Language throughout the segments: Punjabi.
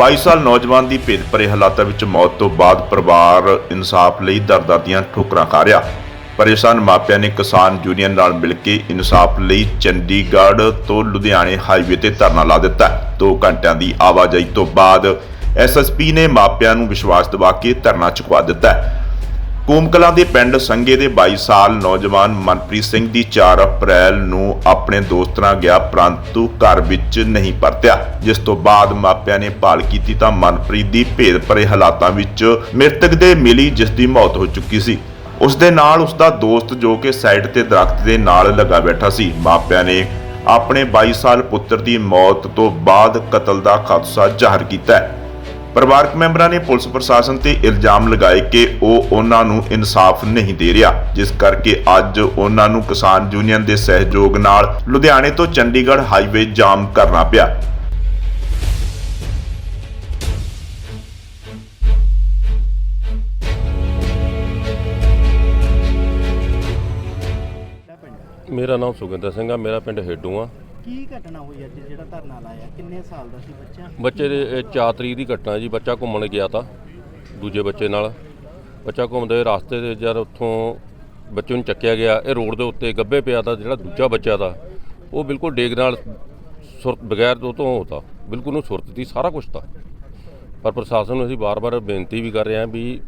22 ਸਾਲ ਨੌਜਵਾਨ ਦੀ ਭੇਦ ਭਰੇ ਹਾਲਾਤਾਂ ਵਿੱਚ ਮੌਤ ਤੋਂ ਬਾਅਦ ਪਰਿਵਾਰ ਇਨਸਾਫ ਲਈ ਦਰਦਾਂ ਦੀਆਂ ਠੋਕਰਾਂ ਖਾ ਰਿਹਾ। ਪਰੇਸ਼ਾਨ ਮਾਪਿਆਂ ਨੇ ਕਿਸਾਨ ਯੂਨੀਅਨ ਨਾਲ ਮਿਲ ਕੇ ਇਨਸਾਫ ਲਈ ਚੰਡੀਗੜ੍ਹ ਤੋਂ ਲੁਧਿਆਣੇ ਹਾਈਵੇ ਤੇ ਧਰਨਾ ਲਾ ਦਿੱਤਾ। 2 ਘੰਟਿਆਂ ਦੀ ਆਵਾਜਾਈ ਤੋਂ ਬਾਅਦ ਐਸਐਸਪੀ ਨੇ ਮਾਪਿਆਂ ਨੂੰ ਵਿਸ਼ਵਾਸ ਦਿਵਾ ਕੇ ਧਰਨਾ ਚੁਕਵਾ ਦਿੱਤਾ। ਕੂਮਕਲਾਂ ਦੇ ਪਿੰਡ ਸੰਗੇ ਦੇ 22 ਸਾਲ ਨੌਜਵਾਨ ਮਨਪ੍ਰੀਤ ਸਿੰਘ ਦੀ 4 ਅਪ੍ਰੈਲ ਨੂੰ ਆਪਣੇ ਦੋਸਤ ਨਾਲ ਗਿਆ ਪਰੰਤੂ ਘਰ ਵਿੱਚ ਨਹੀਂ ਪਰਤਿਆ, ਜਿਸ ਤੋਂ ਬਾਅਦ ਮਾਪਿਆਂ ਨੇ ਭਾਲ ਕੀਤੀ ਤਾਂ ਮਨਪ੍ਰੀਤ ਦੀ ਭੇਦ ਭਰੇ ਹਾਲਾਤਾਂ ਵਿੱਚ ਮ੍ਰਿਤਕ ਦੇ ਮਿਲੀ, ਜਿਸ ਦੀ ਮੌਤ ਹੋ ਚੁੱਕੀ ਸੀ। ਉਸ ਦੇ ਨਾਲ ਉਸ ਦਾ ਦੋਸਤ ਜੋ ਕਿ ਸਾਈਡ ਤੇ ਦਰਖਤ ਦੇ ਨਾਲ ਲੱਗਾ ਬੈਠਾ ਸੀ। ਮਾਪਿਆਂ ਨੇ ਆਪਣੇ 22 ਸਾਲ ਪੁੱਤਰ ਦੀ ਮੌਤ ਤੋਂ ਬਾਅਦ ਕਤਲ ਦਾ ਖਦਸ਼ਾ ਜ਼ਾਹਰ ਕੀਤਾ ਹੈ। ਪਰਿਵਾਰਕ ਮੈਂਬਰਾਂ ਨੇ ਪੁਲਿਸ ਪ੍ਰਸ਼ਾਸਨ ਤੇ ਇਲਜ਼ਾਮ ਲਗਾਏ ਕਿ ਉਹ ਉਹਨਾਂ ਨੂੰ ਇਨਸਾਫ ਨਹੀਂ ਦੇ ਰਿਹਾ, ਜਿਸ ਕਰਕੇ ਅੱਜ ਉਹਨਾਂ ਨੂੰ ਕਿਸਾਨ ਯੂਨੀਅਨ ਦੇ ਸਹਿਯੋਗ ਨਾਲ ਲੁਧਿਆਣੇ ਤੋਂ ਚੰਡੀਗੜ੍ਹ ਹਾਈਵੇ ਜਾਮ ਕਰਨਾ ਪਿਆ। ਮੇਰਾ ਨਾਮ ਸੁਖਿੰਦਰ ਸਿੰਘ ਆ, ਮੇਰਾ ਪਿੰਡ ਹੇਡੂ ਆ। ਕੀ ਘਟਨਾ ਹੋਈ ਅੱਜ ਜਿਹੜਾ ਧਰਨਾ ਲਾਇਆ? ਕਿੰਨੇ ਸਾਲ ਦਾ ਸੀ ਬੱਚਾ? ਬੱਚੇ ਦੇ, ਇਹ ਚਾਰ ਤਰੀਕ ਦੀ ਘਟਨਾ ਜੀ, ਬੱਚਾ ਘੁੰਮਣ ਗਿਆ ਤਾ, ਦੂਜੇ ਬੱਚੇ ਨਾਲ। ਬੱਚਾ ਘੁੰਮਦੇ ਰਸਤੇ ਦੇ ਜਦ ਉੱਥੋਂ ਬੱਚੇ ਨੂੰ ਚੱਕਿਆ ਗਿਆ, ਇਹ ਰੋਡ ਦੇ ਉੱਤੇ ਗੱਬੇ ਪਿਆ ਤਾ ਜਿਹੜਾ ਦੂਜਾ ਬੱਚਾ ਤਾ ਉਹ ਬਿਲਕੁਲ ਡੇਗ ਨਾਲ ਸੁਰਤ ਬਗੈਰ ਤੋਂ ਤੋਂ ਹੋਤਾ। ਬਿਲਕੁਲ ਨੂੰ ਸੁਰਤ ਦੀ ਸਾਰਾ ਕੁਝ ਤਾ। ਪਰ ਪ੍ਰਸ਼ਾਸਨ ਨੂੰ ਅਸੀਂ ਬਾਰ-ਬਾਰ ਬੇਨਤੀ ਵੀ ਕਰ ਰਹੇ ਹਾਂ ਵੀ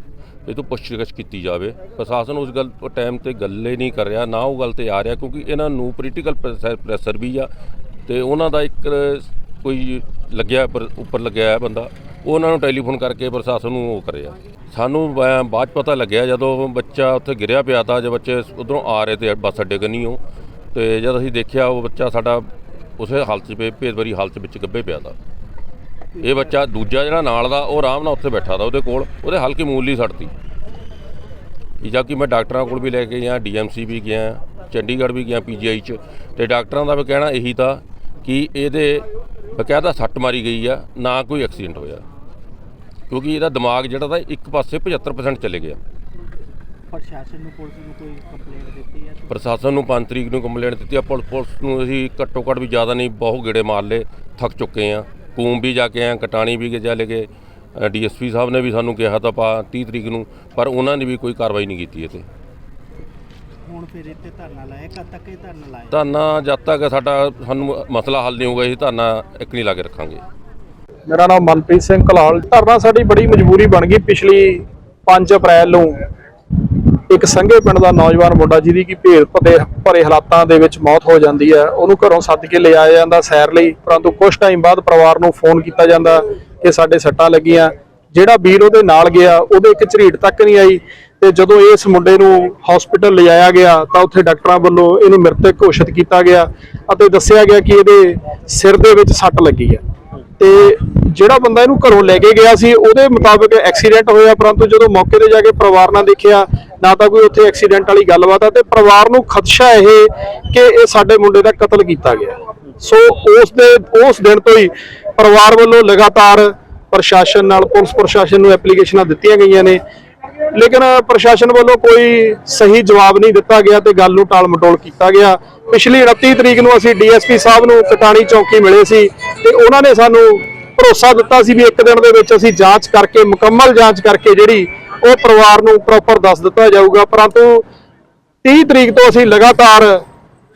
ਇਹ ਤੋਂ ਪੁੱਛਗਿੱਛ ਕੀਤੀ ਜਾਵੇ। ਪ੍ਰਸ਼ਾਸਨ ਉਸ ਗੱਲ ਟਾਈਮ ਤੇ ਗੱਲੇ ਨਹੀਂ ਕਰ ਰਿਹਾ, ਨਾ ਉਹ ਗੱਲ ਤੇ ਆ ਰਿਹਾ, ਕਿਉਂਕਿ ਇਹਨਾਂ ਨੂੰ ਪੋਲੀਟੀਕਲ ਪ੍ਰੈਸ਼ਰ ਵੀ ਆ ਤੇ ਉਹਨਾਂ ਦਾ ਇੱਕ, ਕੋਈ ਲੱਗਿਆ ਪਰ ਉੱਪਰ ਲੱਗਿਆ ਹੈ ਬੰਦਾ ਉਹ ਉਹਨਾਂ ਨੂੰ ਟੈਲੀਫੋਨ ਕਰਕੇ ਪ੍ਰਸ਼ਾਸਨ ਨੂੰ ਉਹ ਕਰਿਆ ਸਾਨੂੰ ਬਾਅਦ 'ਚ ਪਤਾ ਲੱਗਿਆ ਜਦੋਂ ਬੱਚਾ ਉੱਥੇ ਗਿਰਿਆ ਪਿਆ ਤਾ ਜੇ ਬੱਚੇ ਉਧਰੋਂ ਆ ਰਹੇ ਤੇ ਬੱਸ ਅੱਡੇ ਕੰਨੀਓ ਤੇ ਜਦ ਅਸੀਂ ਦੇਖਿਆ ਉਹ ਬੱਚਾ ਸਾਡਾ ਉਸੇ ਹਾਲਤ 'ਚ ਭੇ- ਭੇਦਭਰੀ ਹਾਲਤ ਵਿੱਚ ਗੱਭੇ ਪਿਆ ਤਾ। ਇਹ ਬੱਚਾ ਦੂਜਾ ਜਿਹੜਾ ਨਾਲ ਦਾ ਉਹ ਆਰਾਮ ਨਾਲ ਉੱਥੇ ਬੈਠਾ ਤਾ ਉਹਦੇ ਕੋਲ ਉਹਦੇ ਹਲਕੀ ਮੂਲੀ ਇਹ ਜਾ ਕਿ ਮੈਂ ਡਾਕਟਰਾਂ ਕੋਲ ਵੀ ਲੈ ਕੇ ਗਿਆ ਡੀਐਮਸੀ ਵੀ ਗਿਆ ਚੰਡੀਗੜ੍ਹ ਵੀ ਗਿਆ ਪੀਜੀਆਈ ਚ। ਤੇ ਡਾਕਟਰਾਂ ਦਾ ਵੀ ਕਹਿਣਾ ਇਹੀ ਤਾਂ ਕਿ ਇਹਦੇ ਬਕਾਇਦਾ ਸੱਟ ਮਾਰੀ ਗਈ ਆ ਨਾ ਕੋਈ ਐਕਸੀਡੈਂਟ ਹੋਇਆ। ਕਿਉਂਕਿ ਇਹਦਾ ਦਿਮਾਗ ਜਿਹੜਾ ਤਾਂ ਇੱਕ ਪਾਸੇ 75% ਚਲੇ ਗਿਆ। ਪ੍ਰਸ਼ਾਸਨ ਨੂੰ ਪੁਲਿਸ ਨੂੰ ਕੋਈ ਕੰਪਲੇਂਟ ਦਿੱਤੀ ਹੈ ਪ੍ਰਸ਼ਾਸਨ ਨੂੰ 5 ਤਰੀਕ ਨੂੰ ਕੰਪਲੇਂਟ ਦਿੱਤੀ ਆ ਪੁਲਿਸ ਨੂੰ ਅਸੀਂ ਘੱਟੋ ਘੱਟ ਵੀ ਜ਼ਿਆਦਾ ਨਹੀਂ ਬਹੁਤ ਗੇੜੇ ਮਾਰ ਲਏ ਥੱਕ ਚੁੱਕੇ ਆ। ਕੂਮ ਵੀ ਜਾ ਕੇ ਆ ਕਟਾਣੀ ਵੀ ਜਾ ਲੈ ਕੇ ਡੀਐਸਪੀ ਸਾਹਿਬ ਨੇ ਵੀ ਸਾਨੂੰ ਕਿਹਾ ਤਾਂ ਪਾ 30 ਤਰੀਕ ਨੂੰ ਪਰ ਉਹਨਾਂ ਨੇ ਵੀ ਕੋਈ ਕਾਰਵਾਈ ਨਹੀਂ ਕੀਤੀ ਇਹ ਤੇ ਹੁਣ ਫਿਰ ਇੱਥੇ ਧਰਨਾ ਲਾਇਆ ਕਦ ਤੱਕ ਇਹ ਧਰਨਾ ਲਾਇਆ? ਧਰਨਾ ਜਦ ਤੱਕ ਸਾਡਾ ਸਾਨੂੰ ਮਸਲਾ ਹੱਲ ਨਹੀਂ ਹੋਊਗਾ ਅਸੀਂ ਧਰਨਾ ਇੱਕ ਨਹੀਂ ਲਾ ਕੇ ਰੱਖਾਂਗੇ। ਮੇਰਾ ਨਾਮ ਮਨਪ੍ਰੀਤ ਸਿੰਘ ਕਲਾਲ। ਧਰਨਾ ਸਾਡੀ ਬੜੀ ਮਜਬੂਰੀ ਬਣ ਗਈ ਪਿਛਲੀ 5 ਅਪ੍ਰੈਲ ਨੂੰ। ਇੱਕ ਸੰਘੇ ਪਿੰਡ ਦਾ ਨੌਜਵਾਨ ਮੁੰਡਾ ਜਿਹਦੀ ਕਿ ਭੇਦ ਭਰੇ ਭਰੇ ਹਾਲਾਤਾਂ ਦੇ ਵਿੱਚ ਮੌਤ ਹੋ ਜਾਂਦੀ ਹੈ। ਉਹਨੂੰ ਘਰੋਂ ਸੱਦ ਕੇ ਲਿਆਇਆ ਜਾਂਦਾ ਸੈਰ ਲਈ, ਪਰੰਤੂ ਕੁਝ ਟਾਈਮ ਬਾਅਦ ਪਰਿਵਾਰ ਨੂੰ ਫੋਨ ਕੀਤਾ ਜਾਂਦਾ ਕਿ ਸਾਡੇ ਸੱਟਾਂ ਲੱਗੀਆਂ। ਜਿਹੜਾ ਵੀਰ ਉਹਦੇ ਨਾਲ ਗਿਆ, ਉਹਦੇ ਇੱਕ ਝਰੀਟ ਤੱਕ ਨਹੀਂ ਆਈ ਤੇ ਜਦੋਂ ਇਸ ਮੁੰਡੇ ਨੂੰ ਹਸਪੀਟਲ ਲਿਜਾਇਆ ਗਿਆ ਤਾਂ ਉੱਥੇ ਡਾਕਟਰਾਂ ਵੱਲੋਂ ਇਹਨੂੰ ਮ੍ਰਿਤਕ ਘੋਸ਼ਿਤ ਕੀਤਾ ਗਿਆ ਅਤੇ ਦੱਸਿਆ ਗਿਆ ਕਿ ਇਹਦੇ ਸਿਰ ਦੇ ਵਿੱਚ ਸੱਟ ਲੱਗੀ ਹੈ। ਤੇ ਜਿਹੜਾ ਬੰਦਾ ਇਹਨੂੰ ਘਰੋਂ ਲੈ ਕੇ ਗਿਆ ਸੀ, ਉਹਦੇ ਮੁਤਾਬਕ ਐਕਸੀਡੈਂਟ ਹੋਇਆ, ਪਰੰਤੂ ਜਦੋਂ ਮੌਕੇ ਤੇ ਜਾ ਕੇ ਪਰਿਵਾਰ ਨਾਲ ਦੇਖਿਆ ਨਾ ਤਾਂ ਕੋਈ ਉੱਥੇ ਐਕਸੀਡੈਂਟ ਵਾਲੀ ਗੱਲਬਾਤ ਆ ਤੇ ਪਰਿਵਾਰ ਨੂੰ ਖਦਸ਼ਾ ਇਹ ਕਿ ਇਹ ਸਾਡੇ ਮੁੰਡੇ ਦਾ ਕਤਲ ਕੀਤਾ ਗਿਆ। ਸੋ ਉਸ ਦੇ, ਉਸ ਦਿਨ ਤੋਂ ਹੀ ਪਰਿਵਾਰ ਵੱਲੋਂ ਲਗਾਤਾਰ ਪ੍ਰਸ਼ਾਸਨ ਨਾਲ, ਪੁਲਿਸ ਪ੍ਰਸ਼ਾਸਨ ਨੂੰ ਐਪਲੀਕੇਸ਼ਨਾਂ ਦਿੱਤੀਆਂ ਗਈਆਂ ਨੇ। ਲੇਕਿਨ ਪ੍ਰਸ਼ਾਸਨ ਵੱਲੋਂ ਕੋਈ ਸਹੀ ਜਵਾਬ ਨਹੀਂ ਦਿੱਤਾ ਗਿਆ ਤੇ ਗੱਲ ਨੂੰ ਟਾਲ ਮਟੋਲ ਕੀਤਾ ਗਿਆ। ਪਿਛਲੀ 29 ਤਰੀਕ ਨੂੰ ਅਸੀਂ ਡੀਐਸਪੀ ਸਾਹਿਬ ਨੂੰ ਕਟਾਣੀ ਚੌਕੀ ਮਿਲੇ ਸੀ ਤੇ ਉਹਨਾਂ ਨੇ ਸਾਨੂੰ ਭਰੋਸਾ ਦਿੱਤਾ ਸੀ ਵੀ ਇੱਕ ਦਿਨ ਦੇ ਵਿੱਚ ਅਸੀਂ ਜਾਂਚ ਕਰਕੇ, ਮੁਕੰਮਲ ਜਾਂਚ ਕਰਕੇ ਜਿਹੜੀ ਉਹ ਪਰਿਵਾਰ ਨੂੰ ਪ੍ਰੋਪਰ ਦੱਸ ਦਿੱਤਾ ਜਾਊਗਾ ਪਰੰਤੂ 30 ਤਰੀਕ ਤੋਂ ਅਸੀਂ ਲਗਾਤਾਰ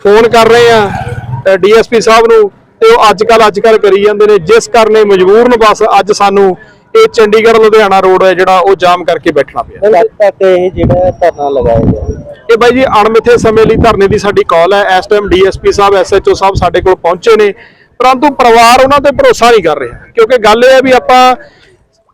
ਫੋਨ ਕਰ ਰਹੇ ਆ ਡੀਐਸਪੀ ਸਾਹਿਬ ਨੂੰ ਤੇ ਉਹ ਅੱਜ ਕੱਲ ਅੱਜ ਕੱਲ ਕਰੀ ਜਾਂਦੇ ਨੇ ਜਿਸ ਕਰਨੇ ਮਜਬੂਰਨ ਬਸ ਅੱਜ ਸਾਨੂੰ ਇਹ ਚੰਡੀਗੜ੍ਹ ਲੁਧਿਆਣਾ ਰੋਡ ਹੈ ਜਿਹੜਾ ਉਹ ਜਾਮ ਕਰਕੇ ਬੈਠਣਾ ਪਿਆ। ਕਦ ਤੱਕ ਇਹ ਜਿਹੜਾ ਧਰਨਾ ਲਗਾਇਆ ਗਿਆ ਇਹ ਬਾਈ ਜੀ ਅਣਮਿੱਥੇ ਸਮੇਂ ਲਈ ਧਰਨੇ ਦੀ ਸਾਡੀ ਕਾਲ ਹੈ ਇਸ time DSP sahib SHO sahib ਸਾਡੇ ਕੋਲ ਪਹੁੰਚੇ ਨੇ ਪਰੰਤੂ ਪਰਿਵਾਰ ਉਹਨਾਂ ਤੇ ਭਰੋਸਾ ਨਹੀਂ ਕਰ ਰਿਹਾ ਕਿਉਂਕਿ ਗੱਲ ਇਹ ਹੈ ਵੀ ਆਪਾਂ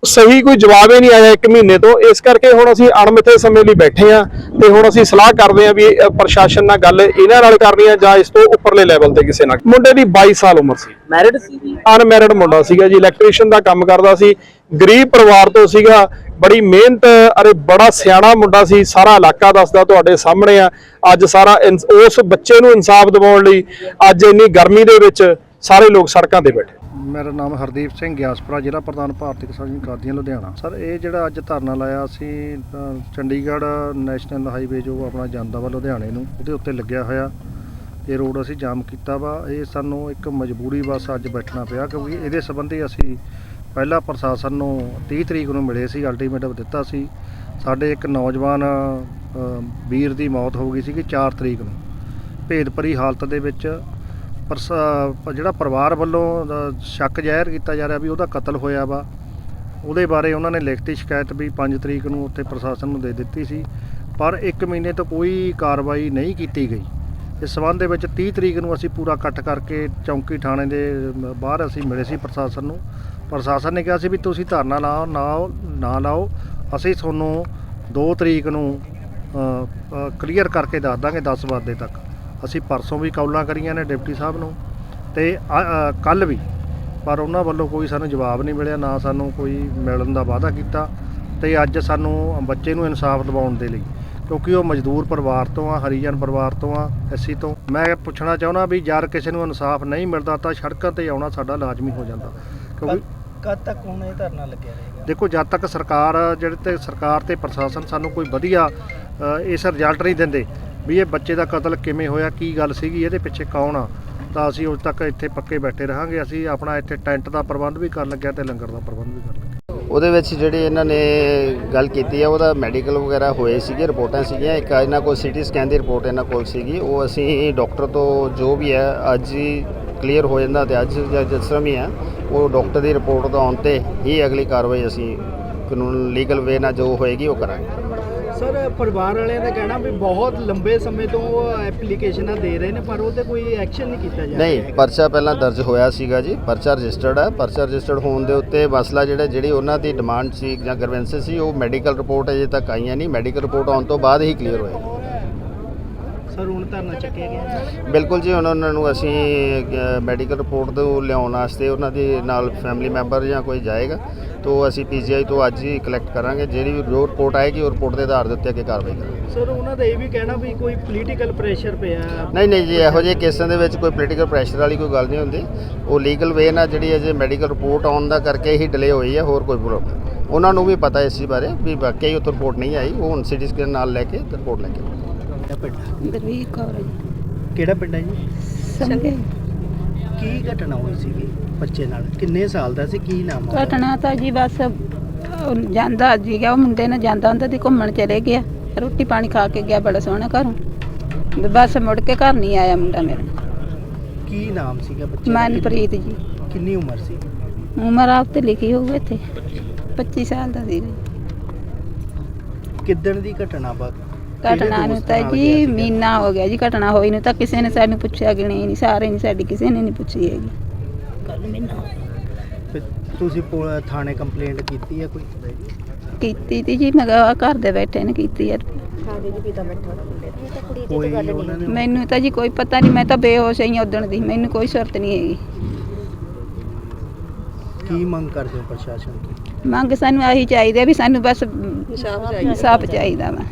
ਸਹੀ ਕੋਈ ਜਵਾਬ ਹੀ ਨਹੀਂ ਆਇਆ ਇੱਕ ਮਹੀਨੇ ਤੋਂ। ਇਸ ਕਰਕੇ ਹੁਣ ਅਸੀਂ ਅਣਮਿੱਥੇ ਸਮੇਂ ਲਈ ਬੈਠੇ ਆ ਤੇ ਹੁਣ ਅਸੀਂ ਸਲਾਹ ਕਰਦੇ ਆ ਵੀ ਪ੍ਰਸ਼ਾਸਨ ਨਾਲ ਗੱਲ ਇਹਨਾਂ ਨਾਲ ਕਰਨੀ ਆ ਜਾਂ ਇਸ ਤੋਂ ਉੱਪਰਲੇ ਲੈਵਲ ਤੇ ਕਿਸੇ ਨਾਲ। ਮੁੰਡੇ ਦੀ 22 ਸਾਲ ਉਮਰ ਸੀ। ਮੈਰਿਡ ਸੀ ਜੀ? ਅਨਮੈਰਿਡ ਮੁੰਡਾ ਸੀਗਾ ਜੀ ਇਲੈਕਟ੍ਰੀਸ਼ੀਅਨ ਦਾ ਕੰਮ ਕਰਦਾ ਸੀ। ਗਰੀਬ ਪਰਿਵਾਰ ਤੋਂ ਸੀਗਾ। ਬੜੀ ਮਿਹਨਤ ਅਰੇ ਬੜਾ ਸਿਆਣਾ ਮੁੰਡਾ ਸੀ। ਸਾਰਾ ਇਲਾਕਾ ਦੱਸਦਾ ਤੁਹਾਡੇ ਸਾਹਮਣੇ ਆ। ਅੱਜ ਸਾਰਾ ਉਸ ਬੱਚੇ ਨੂੰ ਇਨਸਾਫ ਦਿਵਾਉਣ ਲਈ ਅੱਜ ਇੰਨੀ ਗਰਮੀ ਦੇ ਵਿੱਚ ਸਾਰੇ ਲੋਕ ਸੜਕਾਂ ਤੇ ਬੈਠੇ। ਮੇਰਾ ਨਾਮ ਹਰਦੀਪ ਸਿੰਘ ਗਿਆਸਪੁਰਾ, ਜ਼ਿਲ੍ਹਾ ਪ੍ਰਧਾਨ ਭਾਰਤੀ ਕਿਸਾਨ ਕਾਦੀਆਂ, ਲੁਧਿਆਣਾ। ਸਰ, ਇਹ ਜਿਹੜਾ ਅੱਜ ਧਰਨਾ ਲਾਇਆ, ਅਸੀਂ ਚੰਡੀਗੜ੍ਹ ਨੈਸ਼ਨਲ ਹਾਈਵੇ, ਜੋ ਆਪਣਾ ਜਾਂਦਾ ਵਾ ਲੁਧਿਆਣੇ ਨੂੰ, ਉਹਦੇ ਉੱਤੇ ਲੱਗਿਆ ਹੋਇਆ। ਇਹ ਰੋਡ ਅਸੀਂ ਜਾਮ ਕੀਤਾ ਵਾ। ਇਹ ਸਾਨੂੰ ਇੱਕ ਮਜਬੂਰੀ ਬਸ ਅੱਜ ਬੈਠਣਾ ਪਿਆ, ਕਿਉਂਕਿ ਇਹਦੇ ਸੰਬੰਧੀ ਅਸੀਂ ਪਹਿਲਾਂ ਪ੍ਰਸ਼ਾਸਨ ਨੂੰ 30 ਤਰੀਕ ਨੂੰ ਮਿਲੇ ਸੀ ਅਲਟੀਮੇਟਮ ਦਿੱਤਾ ਸੀ। ਸਾਡੇ ਇੱਕ ਨੌਜਵਾਨ ਵੀਰ ਦੀ ਮੌਤ ਹੋ ਗਈ ਸੀਗੀ 4 ਤਰੀਕ ਨੂੰ। ਭੇਦਭਰੀ ਹਾਲਤ ਦੇ ਵਿੱਚ ਜਿਹੜਾ ਪਰਿਵਾਰ ਵੱਲੋਂ ਸ਼ੱਕ ਜ਼ਾਹਿਰ ਕੀਤਾ ਜਾ ਰਿਹਾ ਵੀ ਉਹਦਾ ਕਤਲ ਹੋਇਆ ਵਾ, ਉਹਦੇ ਬਾਰੇ ਉਹਨਾਂ ਨੇ ਲਿਖਤੀ ਸ਼ਿਕਾਇਤ ਵੀ 5 ਤਰੀਕ ਨੂੰ ਉੱਥੇ ਪ੍ਰਸ਼ਾਸਨ ਨੂੰ ਦੇ ਦਿੱਤੀ ਸੀ, ਪਰ 1 ਮਹੀਨੇ ਤੋਂ ਕੋਈ ਕਾਰਵਾਈ ਨਹੀਂ ਕੀਤੀ ਗਈ। ਇਸ ਸਬੰਧ ਦੇ ਵਿੱਚ 30 ਤਰੀਕ ਨੂੰ ਅਸੀਂ ਪੂਰਾ ਇਕੱਠ ਕਰਕੇ ਚੌਂਕੀ ਥਾਣੇ ਦੇ ਬਾਹਰ ਅਸੀਂ ਮਿਲੇ ਸੀ ਪ੍ਰਸ਼ਾਸਨ ਨੂੰ। ਪ੍ਰਸ਼ਾਸਨ ਨੇ ਕਿਹਾ ਸੀ ਵੀ ਤੁਸੀਂ ਧਰਨਾ ਲਾਓ, ਨਾ ਨਾ ਲਾਓ, ਅਸੀਂ ਤੁਹਾਨੂੰ 2 ਤਰੀਕ ਨੂੰ ਕਲੀਅਰ ਕਰਕੇ ਦੱਸ ਦਾਂਗੇ 10 ਵਜੇ ਤੱਕ। ਅਸੀਂ ਪਰਸੋਂ ਵੀ ਕੌਲਾਂ ਕਰੀਆਂ ਨੇ ਡਿਪਟੀ ਸਾਹਿਬ ਨੂੰ ਤੇ ਕੱਲ ਵੀ। ਪਰ ਉਹਨਾਂ ਵੱਲੋਂ ਕੋਈ ਸਾਨੂੰ ਜਵਾਬ ਨਹੀਂ ਮਿਲਿਆ ਨਾ ਸਾਨੂੰ ਕੋਈ ਮਿਲਣ ਦਾ ਵਾਅਦਾ ਕੀਤਾ ਤੇ ਅੱਜ ਸਾਨੂੰ ਬੱਚੇ ਨੂੰ ਇਨਸਾਫ ਦਿਵਾਉਣ ਦੇ ਲਈ ਕਿਉਂਕਿ ਉਹ ਮਜ਼ਦੂਰ ਪਰਿਵਾਰ ਤੋਂ ਆ ਹਰੀਜਨ ਪਰਿਵਾਰ ਤੋਂ ਆ ਐਸੀ ਤੋਂ। ਮੈਂ ਪੁੱਛਣਾ ਚਾਹੁੰਦਾ ਵੀ ਯਾਰ ਕਿਸੇ ਨੂੰ ਇਨਸਾਫ ਨਹੀਂ ਮਿਲਦਾ ਤਾਂ ਸੜਕਾਂ ਤੇ ਆਉਣਾ ਸਾਡਾ ਲਾਜ਼ਮੀ ਹੋ ਜਾਂਦਾ। ਕਿਉਂਕਿ ਕਦ ਤੱਕ ਹੁਣ ਇਹ ਧਰਨਾ ਲੱਗਿਆ ਰਹੇਗਾ? ਦੇਖੋ ਜਦ ਤੱਕ ਸਰਕਾਰ ਜਿਹੜੇ ਤੇ ਸਰਕਾਰ ਤੇ ਪ੍ਰਸ਼ਾਸਨ ਸਾਨੂੰ ਕੋਈ ਵਧੀਆ ਇਸ ਰਿਜ਼ਲਟ ਨਹੀਂ ਦਿੰਦੇ ਵੀ ਇਹ ਬੱਚੇ ਦਾ ਕਤਲ ਕਿਵੇਂ ਹੋਇਆ, ਕੀ ਗੱਲ ਸੀਗੀ, ਇਹਦੇ ਪਿੱਛੇ ਕੌਣ ਆ? ਤਾਂ ਅਸੀਂ ਉਦੋਂ ਤੱਕ ਇੱਥੇ ਪੱਕੇ ਬੈਠੇ ਰਹਾਂਗੇ। ਅਸੀਂ ਆਪਣਾ ਇੱਥੇ ਟੈਂਟ ਦਾ ਪ੍ਰਬੰਧ ਵੀ ਕਰਨ ਲੱਗਿਆ ਤੇ ਲੰਗਰ ਦਾ ਪ੍ਰਬੰਧ ਵੀ ਕਰਨ ਲੱਗਿਆ। ਉਹਦੇ ਵਿੱਚ ਜਿਹੜੀ ਇਹਨਾਂ ਨੇ ਗੱਲ ਕੀਤੀ ਹੈ ਉਹਦਾ ਮੈਡੀਕਲ ਵਗੈਰਾ ਹੋਏ ਸੀਗੇ, ਰਿਪੋਰਟਾਂ ਸੀਗੀਆਂ। ਇੱਕ ਇਹਨਾਂ ਕੋਲ ਸੀਟੀ ਸਕੈਨ ਦੀ ਰਿਪੋਰਟ ਇਹਨਾਂ ਕੋਲ ਸੀਗੀ। ਉਹ ਅਸੀਂ ਡਾਕਟਰ ਤੋਂ ਜੋ ਵੀ ਹੈ, ਅੱਜ ਹੀ ਕਲੀਅਰ ਹੋ ਜਾਂਦਾ ਤੇ ਅੱਜ ਜਾਂ ਜਿਸ ਤਰ੍ਹਾਂ ਵੀ ਹੈ, ਉਹ ਡਾਕਟਰ ਦੀ ਰਿਪੋਰਟ ਦਾ ਆਉਣ ਤੇ ਹੀ ਅਗਲੀ ਕਾਰਵਾਈ ਅਸੀਂ ਕਾਨੂੰਨ, ਲੀਗਲ ਵੇ ਨਾਲ ਜੋ ਹੋਏਗੀ ਉਹ ਕਰਾਂਗੇ। ਸਰ ਪਰਿਵਾਰ ਵਾਲਿਆਂ ਦਾ ਕਹਿਣਾ ਵੀ ਬਹੁਤ ਲੰਬੇ ਸਮੇਂ ਤੋਂ ਉਹ ਐਪਲੀਕੇਸ਼ਨਾਂ ਦੇ ਰਹੇ ਨੇ ਪਰ ਉਹ ਤੇ ਕੋਈ ਐਕਸ਼ਨ ਨਹੀਂ ਕੀਤਾ ਜਾ ਨਹੀਂ ਰਿਹਾ। ਪਰਚਾ ਪਹਿਲਾਂ ਦਰਜ ਹੋਇਆ ਸੀਗਾ ਜੀ ਪਰਚਾ ਰਜਿਸਟਰਡ ਹੈ ਪਰਚਾ ਰਜਿਸਟਰਡ ਹੋਣ ਦੇ ਉੱਤੇ ਮਸਲਾ ਜਿਹੜਾ ਜਿਹੜੀ ਉਹਨਾਂ ਦੀ ਡਿਮਾਂਡ ਸੀ ਜਾਂ ਗਰਵੈਂਸਸ ਸੀ ਉਹ ਮੈਡੀਕਲ ਰਿਪੋਰਟ ਅਜੇ ਤੱਕ ਆਈਆਂ ਨਹੀਂ। ਮੈਡੀਕਲ ਰਿਪੋਰਟ ਆਉਣ ਤੋਂ ਬਾਅਦ ਹੀ ਕਲੀਅਰ ਹੋਏਗੀ ਸਰ ਹੁਣ ਧਰਨਾ ਚੱਕਿਆ ਗਿਆ ਬਿਲਕੁਲ ਜੀ ਹੁਣ ਉਹਨਾਂ ਨੂੰ ਅਸੀਂ ਮੈਡੀਕਲ ਰਿਪੋਰਟ ਤੋਂ ਲਿਆਉਣ ਵਾਸਤੇ ਉਹਨਾਂ ਦੇ ਨਾਲ ਫੈਮਿਲੀ ਮੈਂਬਰ ਜਾਂ ਕੋਈ ਜਾਏਗਾ। ਤੋਂ ਅਸੀਂ ਪੀਜੀਆਈ ਤੋਂ ਅੱਜ ਹੀ ਕਲੈਕਟ ਕਰਾਂਗੇ ਜਿਹੜੀ ਵੀ ਜੋ ਰਿਪੋਰਟ ਆਏਗੀ ਉਹ ਰਿਪੋਰਟ ਦੇ ਆਧਾਰ ਦੇ ਉੱਤੇ ਅੱਗੇ ਕਾਰਵਾਈ ਕਰਾਂਗੇ। ਸਰ ਉਹਨਾਂ ਦਾ ਇਹ ਵੀ ਕਹਿਣਾ ਵੀ ਕੋਈ ਪੋਲੀਟੀਕਲ ਪ੍ਰੈਸ਼ਰ ਪਿਆ। ਨਹੀਂ ਨਹੀਂ ਜੀ ਇਹੋ ਜਿਹੇ ਕੇਸਾਂ ਦੇ ਵਿੱਚ ਕੋਈ ਪੋਲੀਟੀਕਲ ਪ੍ਰੈਸ਼ਰ ਵਾਲੀ ਕੋਈ ਗੱਲ ਨਹੀਂ ਹੁੰਦੀ। ਉਹ ਲੀਗਲ ਵੇ ਨਾਲ ਜਿਹੜੀ ਅਜੇ ਮੈਡੀਕਲ ਰਿਪੋਰਟ ਆਉਣ ਦਾ ਕਰਕੇ ਹੀ ਡਿਲੇ ਹੋਈ ਹੈ ਹੋਰ ਕੋਈ ਪ੍ਰੋਬਲਮ। ਉਹਨਾਂ ਨੂੰ ਵੀ ਪਤਾ ਇਸ ਚੀਜ਼ ਬਾਰੇ ਵੀ ਵਾਕਈ ਉਹ ਰਿਪੋਰਟ ਨਹੀਂ ਆਈ। ਉਹ ਹੁਣ ਸਿਟੀ ਸਕੈਨ ਨਾਲ ਲੈ ਕੇ ਰਿਪੋਰਟ ਲੈ ਕੇ ਆਉਣਗੇ। ਕਿਹੜਾ ਪਿੰਡ ਦਲਵੀਰ ਕੌਰ ਜੀ? ਕਿਹੜਾ ਪਿੰਡ ਹੈ ਜੀ? ਸੰਗੇ ਕੀ ਘਟਨਾ ਹੋਈ ਸੀਗੀ ਬੱਚੇ ਨਾਲ? ਕਿੰਨੇ ਸਾਲ ਦਾ ਸੀ? ਕੀ ਨਾਮ ਆ ਉਹਦਾ? ਘਟਨਾ ਤਾਂ ਜੀ ਬਸ ਉਹ ਜਾਂਦਾ ਸੀਗਾ ਉਹ ਮੁੰਡੇ ਨੇ ਜਾਂਦਾ ਹੁੰਦਾ ਸੀ ਘੁੰਮਣ ਚਲੇ ਗਿਆ। ਰੋਟੀ ਪਾਣੀ ਖਾ ਕੇ ਗਿਆ ਬੜਾ ਸੋਹਣਾ ਘਰੋਂ। ਬਸ ਮੁੜ ਕੇ ਘਰ ਨਹੀਂ ਆਇਆ ਮੁੰਡਾ ਮੇਰਾ। ਕੀ ਨਾਮ ਸੀਗਾ ਬੱਚੇ ਦਾ? ਮਨਪ੍ਰੀਤ ਜੀ। ਕਿੰਨੀ ਉਮਰ ਸੀ? ਉਮਰ ਆਪ ਤੇ ਲਿਖੀ ਹੋਊ ਇੱਥੇ। 25 ਸਾਲ ਦਾ ਸੀ। ਕਿੱਦਣ ਦੀ ਘਟਨਾ ਬਾ ਘਟਨਾ ਨੂੰ ਤਾਂ ਜੀ ਮਹੀਨਾ ਹੋ ਗਿਆ ਜੀ ਘਟਨਾ ਹੋਈ ਨੂੰ ਤਾਂ ਕਿਸੇ ਨੇ ਸਾਨੂੰ ਪੁੱਛਿਆ ਹੀ ਨਹੀਂ ਸਾਰੇ ਨਹੀਂ ਸਾਡੀ ਕਿਸੇ ਨੇ ਨਹੀਂ ਪੁੱਛੀ ਹੈਗੀ। ਤੁਸੀਂ ਪੁ- ਥਾਣੇ ਕੰਪਲੇਂਟ ਕੀਤੀ ਹੈ ਕੋਈ? ਕੀਤੀ ਤੀ ਜੀ ਮੈਂ ਕਿਹਾ ਘਰ ਦੇ ਬੈਠੇ ਨੇ ਕੀਤੀ ਯਾਰ ਕੋਈ ਉਹਨਾਂ ਨੇ ਮੈਨੂੰ ਤਾਂ ਜੀ ਕੋਈ ਪਤਾ ਨਹੀਂ ਮੈਂ ਤਾਂ ਬੇਹੋਸ਼ ਹੀ ਉਦਣ ਦੀ ਮੈਨੂੰ ਕੋਈ ਸੁਰਤ ਨਹੀਂ ਹੈਗੀ। ਕੀ ਮੰਗ ਕਰਦੇ ਹੋ ਪ੍ਰਸ਼ਾਸਨ ਤੋਂ? ਮੰਗ ਸਾਨੂੰ ਆਹੀ ਚਾਹੀਦੀ ਵੀ ਸਾਨੂੰ ਬਸ ਇਨਸਾਫ ਚਾਹੀਦਾ ਵਾ।